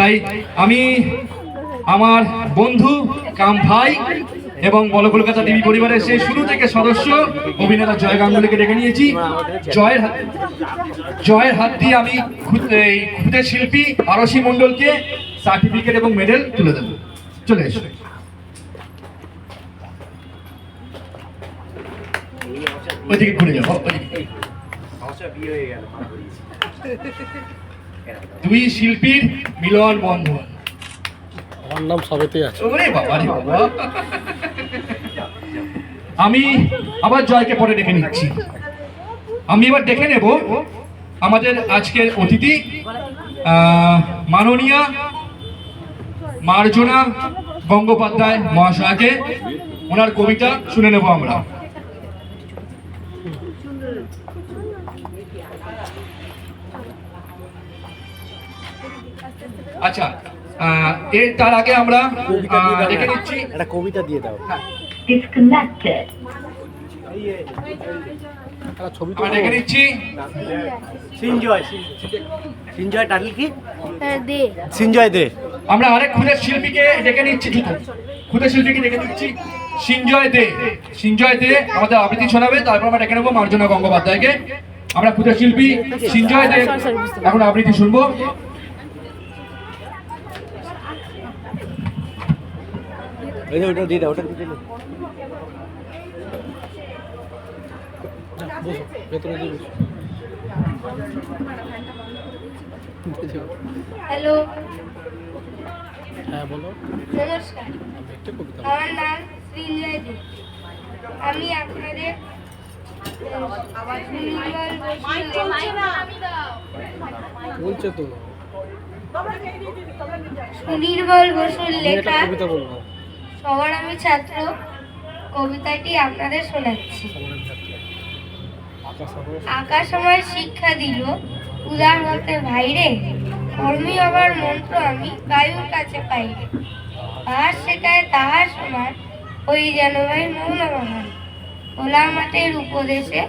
তাই আমি আমার বন্ধু কাম ভাই এবং বল কলকাতা টিভি পরিবারের সেই শুরু থেকে সদস্য অভিনেতা জয় গাঙ্গুলিকে ডেকে নিয়েছি। জয়ের হাত জয়ের হাত দিয়ে আমি এই খুদে শিল্পী আরসি মণ্ডলকে সার্টিফিকেট এবং মেডেল তুলে দেবো। চলে এসো। ওইদিকে ঘুরে যাব ওইদিকে। দুই শিল্পীর মিলন বন্ধন। আমার নাম সবেতেই আছে। ওরে বাবা রে বাবা। আমি আবার জয়কে পরে ডেকে নিচ্ছি। আমি এবার ডেকে নেব আমাদের আজকের অতিথি আহ, মাননীয়া মার্জনা গঙ্গোপাধ্যায় মহাশয়কে। ওনার কবিতা শুনে নেব আমরা। আচ্ছা আহ, এর তার আগে আমরা না। নিচ্ছি। একটা কবিতা দিয়ে দাও. ছবি আমরা ডেকে নিচ্ছি। সিনজয় সিনজয় টাইটেল কি? দে। সিনজয় দে। আমরা আরেক খুদের শিল্পীকে ডেকে নিচ্ছি খুদের শিল্পীকে ডেকে নিচ্ছি। সিঞ্জয় দে। সিঞ্জয় দে আমাদের আবৃত্তি শোনাবে তারপর আমরা ডেকে নেব মার্জনা গঙ্গোপাধ্যায়কে। আমরা খুদের শিল্পী সিঞ্জয় দে। এখন আবৃত্তি শুনব। ওই যে ওটা দিয়ে দাও ওটা দিয়ে দাও। বসো ভেতরে দিয়ে বসো হ্যালো হ্যাঁ বলো। নমস্কার আমার নাম দে। আমি আপনাদের সুনির্মল বসুর লেখা- বলছে তো। সুনির্মল বসুর লেখা কবিতা বলব সবার আমি ছাত্র, কবিতাটি আপনাদের শোনাচ্ছি। আকাশ আমার শিক্ষা দিল, উদার হতে ভাইরে, কর্মী হবার মন্ত্র আমি বায়ুর কাছে পাইরে তাহার শেখায় তাহার সমান, ওই যেন ভাই মৌন মহান খোলা মাঠের উপদেশে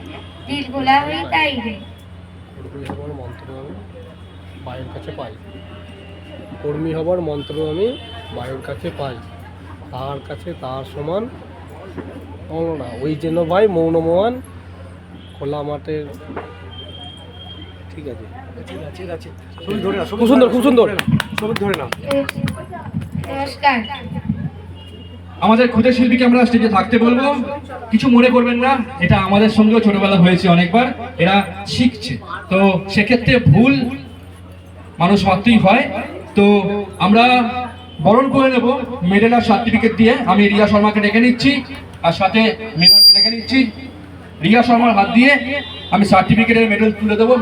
দিল খোলা হই তাই রে। বায়ুর কাছে পাই। কর্মী হবার মন্ত্র আমি বায়ুর কাছে পাই। তার কাছে তার সমান মৌন না ওই যেন ভাই মৌন মহান খোলা মাঠের ঠিক আছে। ঠিক আছে খুব সুন্দর খুব সুন্দর। ধরে নমস্কার। আমাদের খুদের শিল্পীকে আমরা স্টেজে থাকতে বলব। কিছু মনে করবেন না এটা আমাদের সঙ্গেও ছোটবেলা হয়েছে অনেকবার। এরা শিখছে। তো সেক্ষেত্রে ভুল মানুষ মাত্রই হয়। তো আমরা বরণ করে নেব মেডেল আর সার্টিফিকেট দিয়ে। আমি রিয়া শর্মাকে ডেকে নিচ্ছি, আর সাথে মেডেলকে ডেকে নিচ্ছি। রিয়া শর্মার হাত দিয়ে আমি সার্টিফিকেটের মেডেল তুলে দেবো।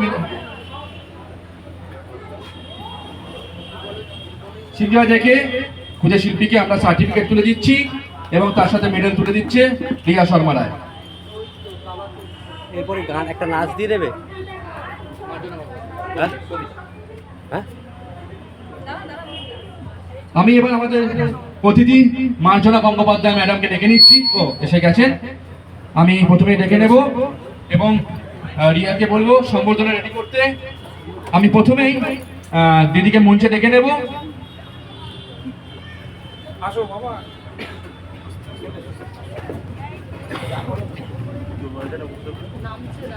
সিনজয় দেখে খুঁজে শিল্পীকে আমরা সার্টিফিকেট তুলে দিচ্ছি এবং তার সাথে মেডেল তুলে দিচ্ছে রিয়া শর্মা রায়। এরপরে গান, একটা নাচ দিয়ে দেবে? হ্যাঁ? হ্যাঁ? আমি এবার আমাদের অতিথি মার্জনা গঙ্গোপাধ্যায় ম্যাডামকে ডেকে নিচ্ছি। ও এসে গেছেন আমি প্রথমে ডেকে নেব এবং রিয়াকে বলব সম্বর্ধনা রেডি করতে। আমি প্রথমেই দিদিকে মঞ্চে ডেকে নেব।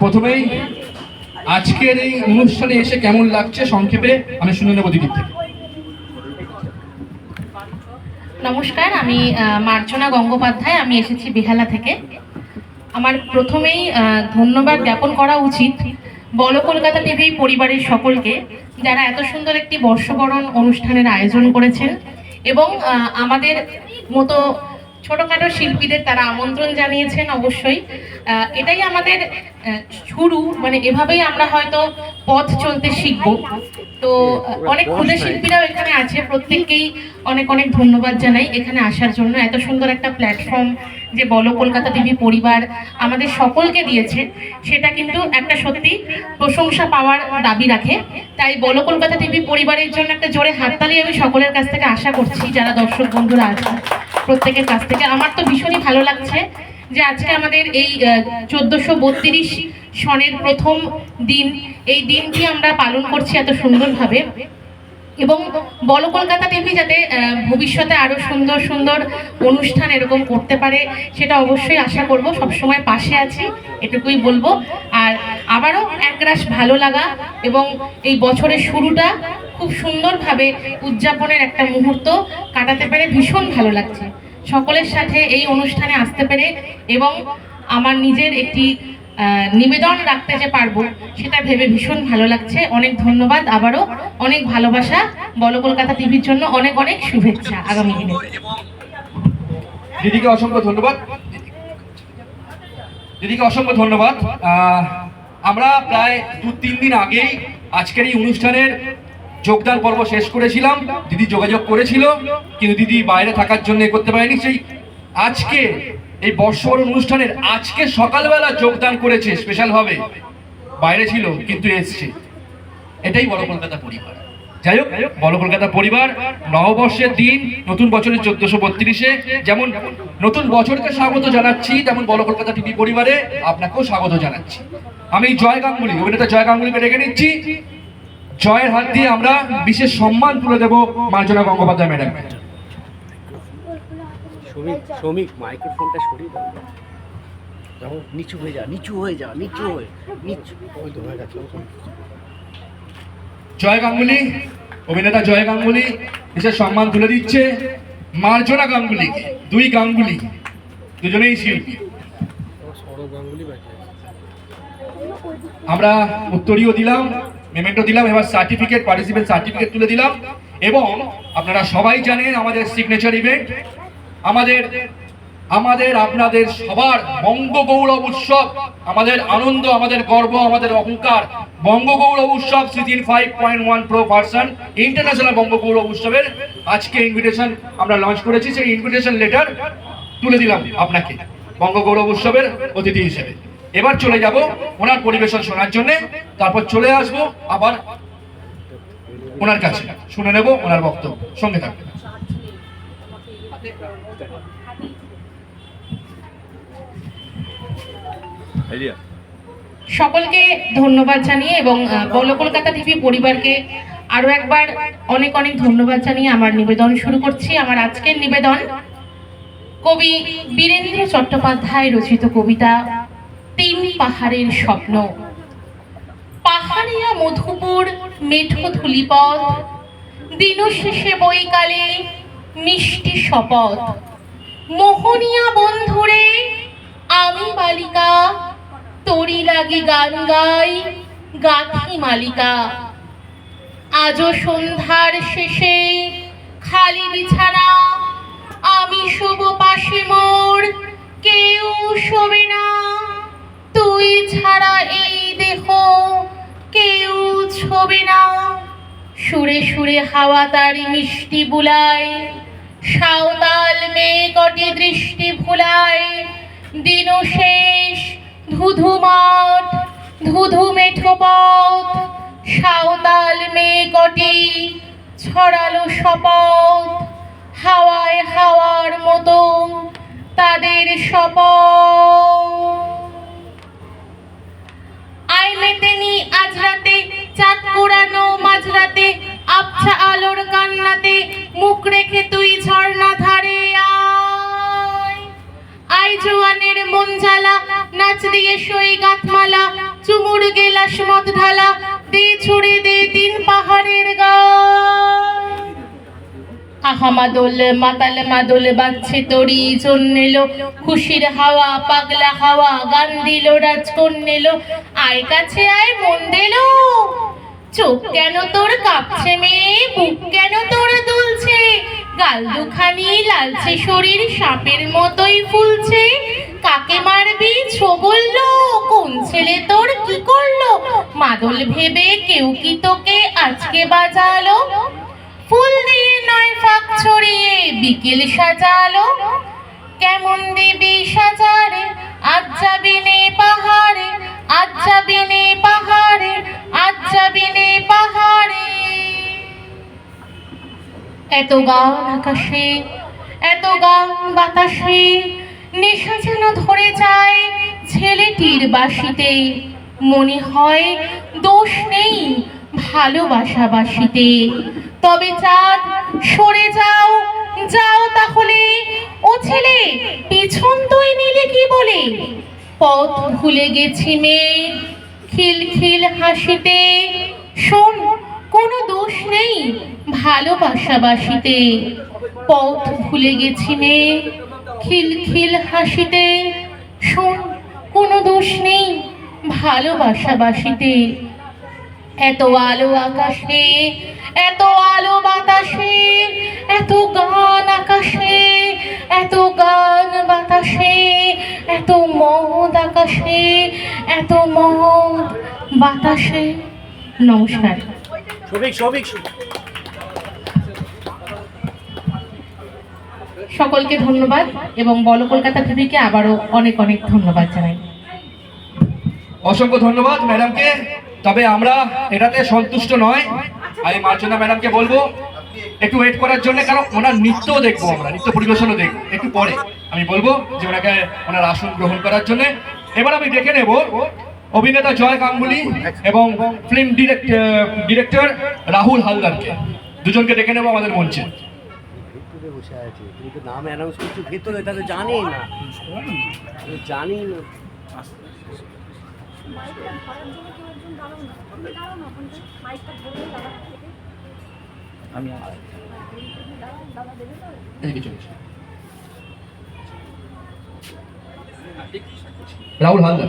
প্রথমেই আজকের এই অনুষ্ঠানে এসে কেমন লাগছে সংক্ষেপে আমি শুনে নেব দিদির থেকে। নমস্কার, আমি মার্জনা গঙ্গোপাধ্যায়, আমি এসেছি বেহালা থেকে। আমার প্রথমেই ধন্যবাদ জ্ঞাপন করা উচিত বল কলকাতা টিভি পরিবারের সকলকে যারা এত সুন্দর একটি বর্ষবরণ অনুষ্ঠানের আয়োজন করেছেন এবং আমাদের মতো ছোটখাটো শিল্পীদের তারা আমন্ত্রণ জানিয়েছেন অবশ্যই। এটাই আমাদের শুরু মানে এভাবেই আমরা হয়তো পথ চলতে শিখব। তো অনেক ক্ষুদে শিল্পীরাও এখানে আছে। প্রত্যেককেই অনেক অনেক ধন্যবাদ জানাই এখানে আসার জন্য। এত সুন্দর একটা প্ল্যাটফর্ম যে বলো কলকাতা টিভি পরিবার আমাদের সকলকে দিয়েছে। সেটা কিন্তু একটা সত্যি প্রশংসা পাওয়ার দাবি রাখে। তাই বলো কলকাতা টিভি পরিবারের জন্য একটা জোরে হাততালি আমি সকলের কাছ থেকে আশা করছি যারা দর্শক বন্ধুরা আছেন। প্রত্যেকের কাছ থেকে। আমার তো ভীষণই ভালো লাগছে যে আজকে আমাদের এই চোদ্দশো বত্রিশ সনের প্রথম দিন। এই দিনটি আমরা পালন করছি এত সুন্দরভাবে। এবং বল কলকাতা টিভি যাতে ভবিষ্যতে আরও সুন্দর সুন্দর অনুষ্ঠান এরকম করতে পারে, সেটা অবশ্যই আশা করব। সবসময় পাশে আছি, এটুকুই বলব। আর আবারও একরাশ ভালো লাগা এবং এই বছরের শুরুটা খুব সুন্দরভাবে উদযাপনের একটা মুহূর্ত কাটাতে পেরে ভীষণ ভালো লাগছে। সকলের সাথে এই অনুষ্ঠানে আসতে পেরে এবং আমার নিজের একটি নিবেদন রাখতে যে পারব, সেটা ভেবে ভীষণ ভালো লাগছে। অনেক ধন্যবাদ আবারও। অনেক ভালোবাসা। বলো, কলকাতা টিভির জন্য অনেক অনেক শুভেচ্ছা আগামী দিনে। দিদিকে অসংখ্য ধন্যবাদ। দিদিকে অসংখ্য ধন্যবাদ। আমরা প্রায় দু তিন দিন আগেই আজকের এই অনুষ্ঠানের যোগদান পর্ব শেষ করেছিলাম। দিদি যোগাযোগ করেছিল, কিন্তু দিদি বাইরে থাকার জন্য করতে পারেনি। সেই আজকে, এই বর্ষবরণ অনুষ্ঠানের আজকে সকালবেলা যোগদান করেছে স্পেশাল ভাবে। বাইরে ছিল, কিন্তু এসছে। এটাই বড় কলকাতা পরিবার। যাই হোক, বড় কলকাতা পরিবার, নববর্ষের দিন, নতুন বছরের চোদ্দশো বত্রিশে, যেমন নতুন বছরকে স্বাগত জানাচ্ছি, তেমন বড় কলকাতা টিভি পরিবারে আপনাকেও স্বাগত জানাচ্ছি। আমি জয় গাঙ্গুলি, অভিনেতা জয় গাঙ্গুলিকে ডেকে নিচ্ছি। জয়ের হাত দিয়ে আমরা বিশেষ সম্মান তুলে দেব মার্জনা গঙ্গোপাধ্যায় ম্যাডাম। শ্রমিক শ্রমিক মাইক্রোফোনটা সরিয়ে দাও। নিচু হয়ে যা নিচু হয়ে যা নিচু হয়ে নিচু। জয় গাঙ্গুলি অভিনেতা জয় গাঙ্গুলি বিশেষ সম্মান তুলে দিচ্ছে মার্জনা গাঙ্গুলিকে দুই গাঙ্গুলি দুজনেই শিল্পী। গাঙ্গুলি আমরা উত্তরীয় দিলাম। পেমেন্টও দিলাম, এবার সার্টিফিকেট পার্টিসিপেন্ট সার্টিফিকেট তুলে দিলাম এবং আপনারা সবাই জানেন আমাদের সিগনেচার ইভেন্ট আমাদের আমাদের আপনাদের সবার বঙ্গগৌরব উৎসব, আমাদের আনন্দ, আমাদের গর্ব, আমাদের অহংকার, Bangagourab Utsav season five point one pro version international Banga Bangagourab উৎসবের আজকে ইনভিটেশন আমরা লঞ্চ করেছি, সেই ইনভিটেশন লেটার তুলে দিলাম আপনাকে, বঙ্গগৌরব উৎসবের অতিথি হিসেবে। এবার চলে যাব ওনার পরিবেশন শোনার জন্য। তারপর চলে আসব আবার ওনার কাছে। শুনে নেব ওনার বক্তব্য। সঙ্গে থাকবেন সকলকে ধন্যবাদ জানিয়ে এবং বল কলকাতা টিভি পরিবারকে আরও একবার অনেক অনেক ধন্যবাদ জানিয়ে আমার নিবেদন শুরু করছি। আমার আজকের নিবেদন কবি বীরেন্দ্র চট্টোপাধ্যায় রচিত কবিতা তিন পাহাড়ের স্বপ্ন। পাহাড়িয়া মধুপুর মেঠো ধুলিপথ দিন শেষে বইকালে মিষ্টি শপথ। মোহনিয়া বন্ধুরে, আমি বালিকা, তরি লাগি গান গাই গাথি মালিকা। আজও সন্ধ্যার শেষে খালি বিছানা, আমি শুভ পাশে মোর, কেউ শোবে না। তুই ছাড়া এই দেহ কেউ ছবে না। সুরে সুরে হাওয়া তার মিষ্টি বুলায়, সাঁওতাল মেয়ে কটি দৃষ্টি ভুলায়। দিন শেষ, ধুধু মাঠ, ধুধু মেঠো পথ, সাঁওতাল মেয়ে কটি ছড়ালো শপথ। হাওয়ায় হাওয়ার মতো তাদের শপথ। মেতেনি আজ রাতে, চাঁদ পোড়ানো মাঝরাতে, আবছা আলোর কান্নাতে, মুখ রেখে তুই ঝর্ণা ধারে আয়। জোয়ানের মন জ্বালা নাচ দিয়ে সই গাথমালা, চুমুর গেলাস মদ ঢালা, দে ছুড়ে দে তিন পাহাড়ের গায় আহা মাদল, মাতাল মাদল বাজছে তরি জন্মেলো খুশির হাওয়া, পাগলা হাওয়া, গান দিল রাজকন নেলো আয় কাছে আয় মন দিল। চোখ কেন তোর কাঁপছে মেয়ে, বুক কেন তোর দুলছে? গাল দুখানি লালচে শরীর সাপের মতোই ফুলছে। কাকে মারবি ছো বলল কোন ছেলে তোর কি করল? মাদল ভেবে কেউ কি তোকে আজকে বাজালো? ফুল দিয়ে নয় ফাঁক ছড়িয়ে বিকেল সাজালো। কেমন দিবি সাজারে, আজ যাবি পাহাড়ে, আজ যাবি পাহাড়ে, আজ পাহাড়ে। এত গান আকাশে, এত গান বাতাসে, নেশা যেন ধরে যায় ছেলেটির বাসিতে। মনে হয় দোষ নেই ভালোবাসা বাসিতে তবে চাঁদ সরে যাও যাও তাহলে। ও ছেলে, পিছন তুই নিলে কি বলে? পথ ভুলে গেছি মেয়ে খিল খিল হাসিতে। শোন, কোনো দোষ নেই ভালোবাসাবাসিতে। পথ ভুলে গেছি মেয়ে খিল খিল হাসিতে। শোন, কোনো দোষ নেই ভালোবাসাবাসিতে। এত আলো আকাশে এত আলো বাতাসে এত গান আকাশে এত গান বাতাসে এত মদ আকাশে এত মদ বাতাসে। নমস্কার। সকলকে ধন্যবাদ এবং বল কলকাতা টিভিকে আবারও অনেক অনেক ধন্যবাদ জানাই। অসংখ্য ধন্যবাদ ম্যাডামকে। তবে আমরা এটাতে সন্তুষ্ট নয়। আমি মার্চনা ম্যাডামকে বলব, একটু ওয়েট করার জন্য, কারণ ওনার নৃত্যও দেখব আমরা, নৃত্য পরিবেশনও দেখব। একটু পরে আমি বলব যে ওনাকে ওনার আসন গ্রহণ করার জন্য। এবার আমি দেখে নেব অভিনেতা জয় গাঙ্গুলি এবং ফিল্ম ডিরেক্টর রাহুল হালদারকে। দুজনকে ডেকে নেব আমাদের মঞ্চে। নাম জানি না। আমি রাহুল হালদার।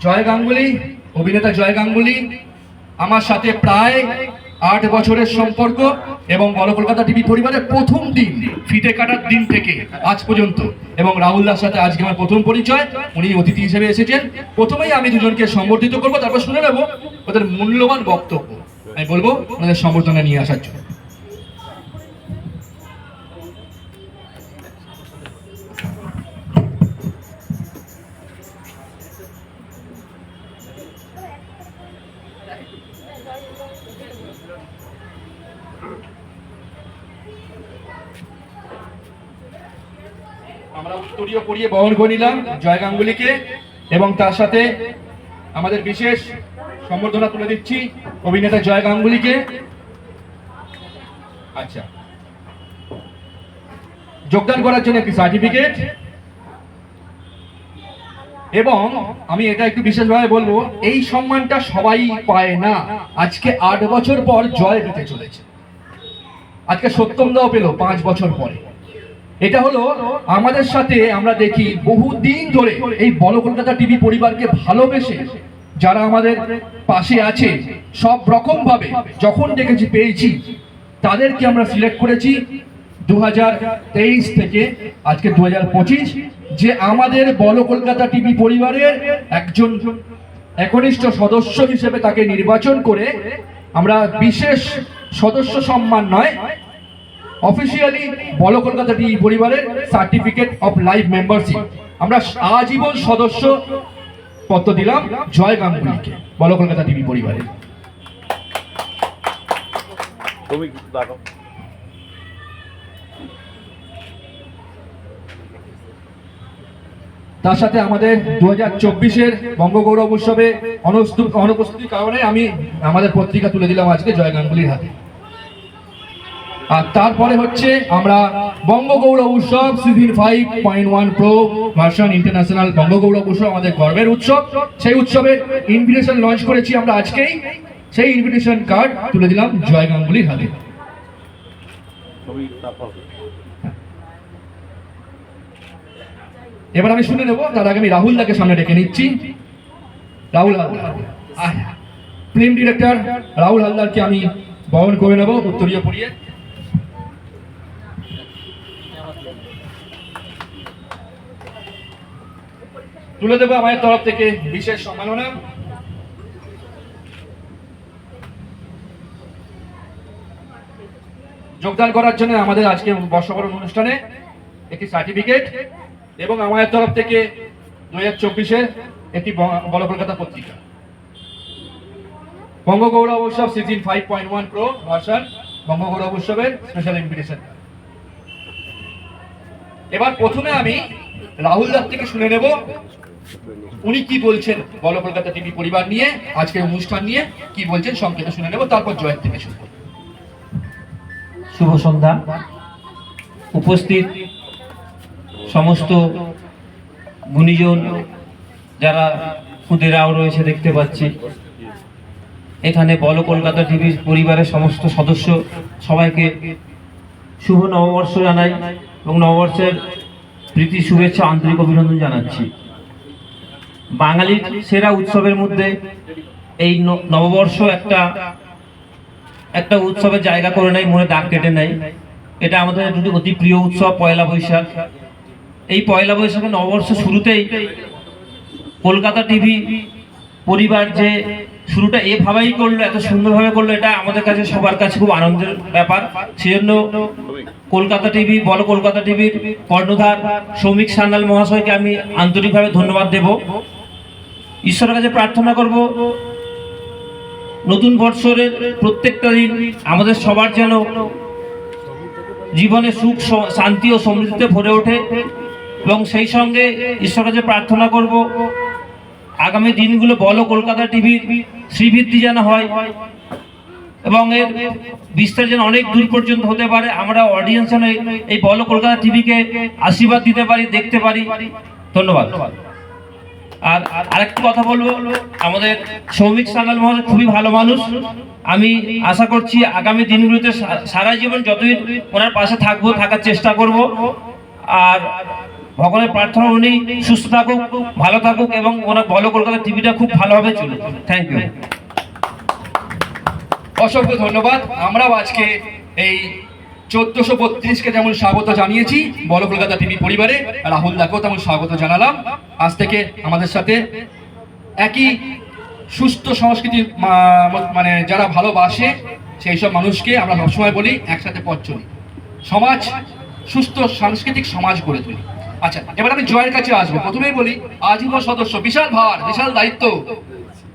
জয় গাঙ্গুলি অভিনেতা জয় গাঙ্গুলি আমার সাথে প্রায় আট বছরের সম্পর্ক এবং বড় কলকাতা টিভি পরিবারের প্রথম দিন ফিতে কাটার দিন থেকে আজ পর্যন্ত। এবং রাহুলদার সাথে আজকে আমার প্রথম পরিচয়। উনি অতিথি হিসেবে এসেছেন। প্রথমেই আমি দুজনকে সম্বর্ধিত করব, তারপর শুনে নেব ওদের মূল্যবান বক্তব্য। আমি বলব, ওনাদের সম্বর্ধনা নিয়ে আসার জন্য। উত্তরীয় পরিয়ে বহন করে নিলাম জয় গাঙ্গুলিকে এবং তার সাথে আমাদের বিশেষ সম্বর্ধনা তুলে দিচ্ছি অভিনেতা জয় গাঙ্গুলিকে আচ্ছা। যোগদান করার জন্য একটি সার্টিফিকেট এবং আমি এটা একটু বিশেষভাবে বলব, এই সম্মানটা সবাই পায় না। আজকে আট বছর পর জয় দিতে চলেছে। আজকে সত্যম দাও পেল পাঁচ বছর পরে। এটা হলো আমাদের সাথে আমরা দেখি বহুদিন ধরে এই বড় কলকাতা টিভি পরিবারকে ভালোবেসে যারা আমাদের পাশে আছে, সব রকম ভাবে যখন দেখেছি, পেয়েছি, তাদেরকে আমরা সিলেক্ট করেছি দু হাজার তেইশ থেকে আজকে দু হাজার পঁচিশ, যে আমাদের বড় কলকাতা টিভি পরিবারের একজন একনিষ্ঠ সদস্য হিসেবে তাকে নির্বাচন করে আমরা বিশেষ সদস্য সম্মান নয় অফিসিয়ালি বল কলকাতা টি পরিবারের সার্টিফিকেট অফ লাইফ মেম্বারশিপ আমরা আজীবন সদস্য পত্র দিলাম জয় গাঙ্গুলিকে। বল কলকাতা টিভি পরিবারে তার সাথে আমাদের দু হাজার চব্বিশের বঙ্গগৌরব উৎসবে অনুপস্থিতির কারণে আমি আমাদের পত্রিকা তুলে দিলাম আজকে জয় গাঙ্গুলির হাতে। আর তারপরে হচ্ছে আমরা Bangagourab Utsav season five point one pro version international Bangagourab Utsav আমাদের গর্বের উৎসব। সেই উৎসবের ইনভিটেশন লঞ্চ করেছি আমরা আজকেই। সেই ইনভিটেশন কার্ড তুলে দিলাম জয় গাঙ্গুলির হাতে। এবার আমি শুনে নেব, তার আগে আমি রাহুল দাকে সামনে ডেকে নিচ্ছি। রাহুল ফিল্ম ডিরেক্টর রাহুল হালদারকে আমি বহন করে নেব উত্তরীয় পড়িয়ে তুলে দেবো আমাদের তরফ থেকে বিশেষ সম্মাননা। যোগদান করার জন্য আমাদের আজকে বর্ষবরণ অনুষ্ঠানে একটি সার্টিফিকেট এবং আমাদের তরফ থেকে দু হাজার চব্বিশের একটি বড় কলকাতা পত্রিকা। Bangagourab Utsav season five point one pro version Bangagourab উৎসবের স্পেশাল ইনভিটেশন এবার প্রথমে আমি রাহুল দাস থেকে শুনে নেব। উনি কি বলছেন? বল কলকাতা টিভি পরিবার নিয়ে, আজকের অনুষ্ঠান নিয়ে কি বলছেন? সংক্ষেপে শুনে নেব, তারপর জয়ের থেকে শুনব শুভ সন্ধ্যা। উপস্থিত সমস্ত গুণীজন যারা খুদেরাও রয়েছে দেখতে পাচ্ছি। এখানে বল কলকাতা টিভি পরিবারের সমস্ত সদস্য সবাইকে শুভ নববর্ষ জানাই এবং নববর্ষের প্রীতি, শুভেচ্ছা, আন্তরিক অভিনন্দন জানাচ্ছি। বাঙালির সেরা উৎসবের মধ্যে এই নববর্ষ একটা একটা উৎসবের জায়গা করে নেয়, মনে দাগ কেটে নেয়। এটা আমাদের দুটি অতি প্রিয় উৎসব, পয়লা বৈশাখ। এই পয়লা বৈশাখে নববর্ষ শুরুতেই কলকাতা টিভি পরিবার যে শুরুটা এভাবেই করল, এত সুন্দরভাবে করল, এটা আমাদের কাছে, সবার কাছে খুব আনন্দের ব্যাপার। সেজন্য কলকাতা টিভি, বলো কলকাতা টিভির কর্ণধার, সৌমিক সান্যাল মহাশয়কে আমি আন্তরিকভাবে ধন্যবাদ দেব। ঈশ্বরের কাছে প্রার্থনা করব, নতুন বৎসরের প্রত্যেকটা দিন আমাদের সবার যেন জীবনে সুখ শান্তি ও সমৃদ্ধিতে ভরে ওঠে এবং সেই সঙ্গে ঈশ্বরের কাছে প্রার্থনা করব, আগামী দিনগুলো বলো কলকাতা টিভির শ্রীবৃদ্ধি যেন হয় এবং এর বিস্তার যেন অনেক দূর পর্যন্ত হতে পারে। আমরা অডিয়েন্স যেন এই- এই বলো কলকাতা টিভিকে আশীর্বাদ দিতে পারি, দেখতে পারি। ধন্যবাদ। আর আরেকটা কথা বলব, আমাদের সৌমিক সাঙ্গাল মহাশয় খুবই ভালো মানুষ। আমি আশা করছি আগামী দিনগুলোতে সারা জীবন যতই ওনার পাশে থাকব, থাকার চেষ্টা করব। আর ভগবানের প্রার্থনা উনি সুস্থ থাকুক, ভালো থাকুক এবং ওনার বলো কলকাতা টিভিটা খুব ভালোভাবে চলুক। থ্যাংক ইউ অসংখ্য ধন্যবাদ। আমরাও আজকে এই চোদ্দশো বত্রিশকে যেমন স্বাগত জানিয়েছি বল কলকাতা টিভি পরিবারে, রাহুল দাকেও তেমন স্বাগত জানালাম। আজ থেকে আমাদের সাথে একই সুস্থ সংস্কৃতি মানে যারা ভালোবাসে সেই সব মানুষকে আমরা সবসময় বলি, একসাথে পথ চলি। সমাজ, সুস্থ সাংস্কৃতিক সমাজ গড়ে তুলি। আচ্ছা এবার আমি জয়ের কাছে আসব। প্রথমেই বলি, আজীবন সদস্য, বিশাল ভার, বিশাল দায়িত্ব।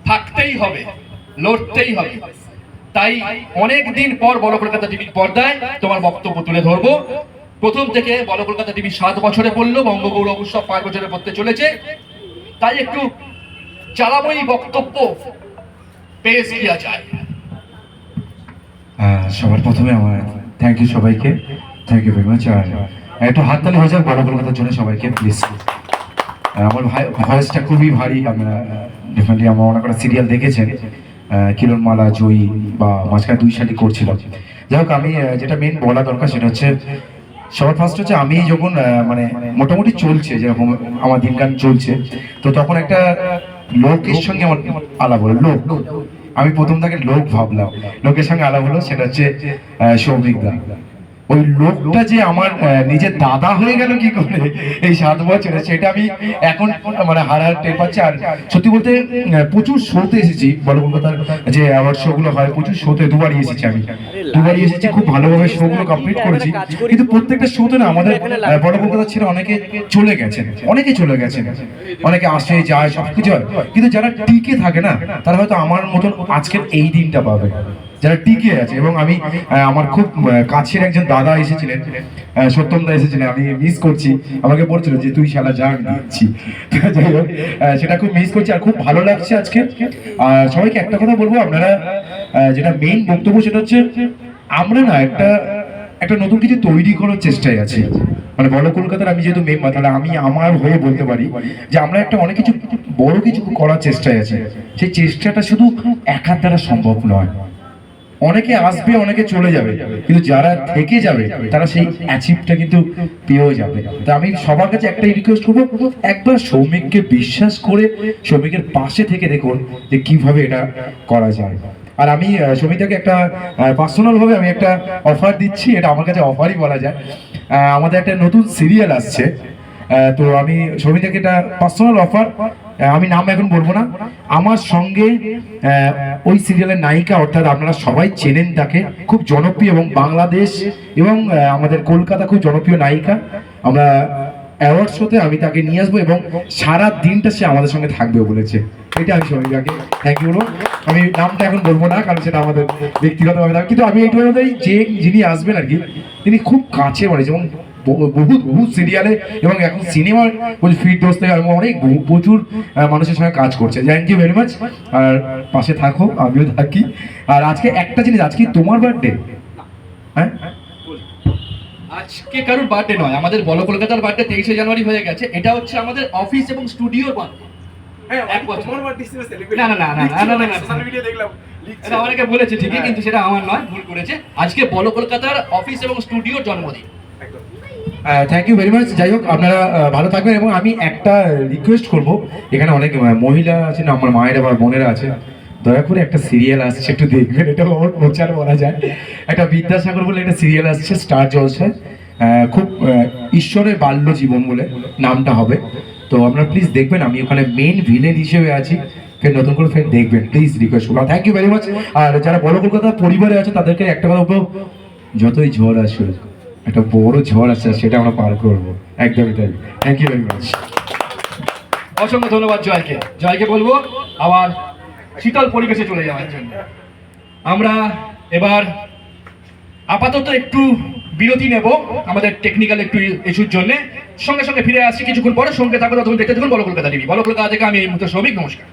থাকতেই হবে, লড়তেই হবে। তাই অনেক দিন পর বড় কলকাতা টিভির পর্দায় তোমার বক্তব্য তুলে ধরবো। প্রথম থেকে বড় কলকাতা টিভি সাত বছরে পড়ল বঙ্গগৌরব উৎসব পাঁচ বছরে পড়তে চলেছে। তাই একটু চালাময়ী বক্তব্য, পেশ কিয়া যায়। সবার প্রথমে আমার থ্যাংক ইউ সবাইকে থ্যাংক ইউ ভেরি মাচ আর একটু হাততালি হয়ে যাক, বড় কলকাতার জন্য সবাইকে প্লিজ আমার ভয়েসটা খুবই ভারী, আপনারা ডেফিনেটলি আমার অনেক কটা সিরিয়াল দেখেছেন। কিরণমালা জয়ী বা মাঝখানে দুই সালি করছিল। যাই হোক আমি যেটা মেন বলা দরকার সেটা হচ্ছে, সবার ফার্স্ট হচ্ছে আমি যখন মানে মোটামুটি চলছে যেরকম আমার দিনকান চলছে, তো তখন একটা লোকের সঙ্গে আমার আলাপ হলো, লোক। আমি প্রথম থেকে লোক ভাবলাম। লোকের সঙ্গে আলাপ হলো, সেটা হচ্ছে সৌভিক দা। ওই লোকটা যে আমার নিজের দাদা হয়ে গেল কি করে? এই সাত বছরে সেটা আমি এখন মানে হার হার টের পাচ্ছি। আর সত্যি বলতে প্রচুর শোতে এসেছি বড় কলকাতার যে অ্যাওয়ার্ড শো গুলো হয় প্রচুর শোতে দুবারই এসেছি আমি। দুবারই এসেছি খুব ভালোভাবে শো গুলো কমপ্লিট করেছি। কিন্তু প্রত্যেকটা শোতে না আমাদের বড় কলকাতা ছেড়ে অনেকে চলে গেছেন অনেকে চলে গেছেন। অনেকে আসে যায় সবকিছু হয়। কিন্তু যারা টিকে থাকে না তারা হয়তো আমার মতন আজকের এই দিনটা পাবে। যারা টিকে আছে, এবং আমি আমার খুব কাছের একজন দাদা এসেছিলেন সত্যম দা এসেছিলেন, আমি মিস করছি। আমাকে বলছিল যে, তুই শালা আমি দিচ্ছি। সেটা খুব মিস করছি, আর খুব ভালো লাগছে আজকে। আর সবাইকে একটা কথা বলব, আপনারা যেটা মেইন বক্তব্য সেটা হচ্ছে, আমরা না একটা একটা নতুন কিছু তৈরি করার চেষ্টায় আছি। মানে বড় কলকাতার আমি যেহেতু মেম্বার তাহলে আমি আমার হয়ে বলতে পারি যে, আমরা একটা অনেক কিছু, বড় কিছু করার চেষ্টায় আছি। সেই চেষ্টাটা শুধু একার দ্বারা সম্ভব নয়। অনেকে আসবে, অনেকে চলে যাবে। কিন্তু যারা থেকে যাবে, তারা সেই অ্যাচিভটা কিন্তু পেয়েও যাবে। তা আমি সবার কাছে একটাই রিকোয়েস্ট করব, একবার সৌমিককে বিশ্বাস করে সৌমিকের পাশে থেকে দেখুন যে কীভাবে এটা করা যায়। আর আমি সৌমিকদাকে একটা পার্সোনালভাবে আমি একটা অফার দিচ্ছি, এটা আমার কাছে অফারই বলা যায়। আমাদের একটা নতুন সিরিয়াল আসছে। তো আমি সৌমিতাকে একটা পার্সোনাল অফার আমি নাম এখন বলব না। আমার সঙ্গে ওই সিরিয়ালের নায়িকা, অর্থাৎ আপনারা সবাই চেনেন তাকে। খুব জনপ্রিয় এবং বাংলাদেশ এবং আমাদের কলকাতা খুব জনপ্রিয় নায়িকা। আমরা অ্যাওয়ার্ড শোতে আমি তাকে নিয়ে আসব এবং সারা দিনটা সে আমাদের সঙ্গে থাকবে বলেছে। এটা আমি সৌমিতাকে থ্যাংক ইউ বলব। আমি নামটা এখন বলব না, কারণ সেটা আমাদের ব্যক্তিগতভাবে কিন্তু আমি বলতে যে যিনি আসবেন আর কি, তিনি খুব কাছে মানে যেমন বহু বহু সিরিয়ালে এবং এখন সিনেমার ফিট দোষ থেকে আরম্ভ অনেক প্রচুর মানুষের সঙ্গে কাজ করছে থ্যাংক ইউ ভেরি মাচ আর পাশে থাকো আমিও থাকি আর আজকে একটা জিনিস আজকে তোমার বার্থডে হ্যাঁ আজকে কারোর বার্থডে নয় আমাদের বল কলকাতার বার্থডে তেইশে জানুয়ারি হয়ে গেছে এটা হচ্ছে আমাদের অফিস এবং স্টুডিওর বার্থডে অনেকে বলেছে ঠিকই কিন্তু সেটা আমার নয় ভুল করেছে আজকে বল কলকাতার অফিস এবং স্টুডিওর জন্মদিন থ্যাংক ইউ ভেরি মাচ যাই হোক আপনারা ভালো থাকবেন এবং আমি একটা রিকোয়েস্ট করব। এখানে অনেক মহিলা আছেন আমার মায়েরা বা বোনেরা আছে। দয়া করে একটা সিরিয়াল আসছে একটু দেখবেন এটা প্রচার বলা যায়। একটা বিদ্যাসাগর বলে একটা সিরিয়াল আসছে স্টার জলসায় আহ, খুব ঈশ্বরের বাল্য জীবন বলে নামটা হবে। তো আপনারা প্লিজ দেখবেন আমি ওখানে মেন ভিলেন হিসেবে আছি। ফের নতুন করে ফের দেখবেন প্লিজ রিকোয়েস্ট করব। থ্যাংক ইউ ভেরি মাচ আর যারা বড় কলকাতার পরিবারে আছে তাদেরকে একটা কথা বলব যতই ঝড় আসুক একটা বড় ঝড় আছে সেটা আমরা পার করব। একদমই তাই। থ্যাংক ইউ ভেরি মাচ অসংখ্য ধন্যবাদ জয়কে। জয়কে বলব, আবার শীতল পরিবেশে চলে যাওয়ার জন্য। আমরা এবার আপাতত একটু বিরতি নেব, আমাদের টেকনিক্যাল একটু ইস্যুর জন্য। সঙ্গে সঙ্গে ফিরে আসছি কিছুক্ষণ পরে, সঙ্গে থাকবে ততক্ষণ দেখতে থাকুন বলো কলকাতা টিভি। বলো কলকাতা থেকে আমি এই মুহূর্তে শ্রমিক নমস্কার।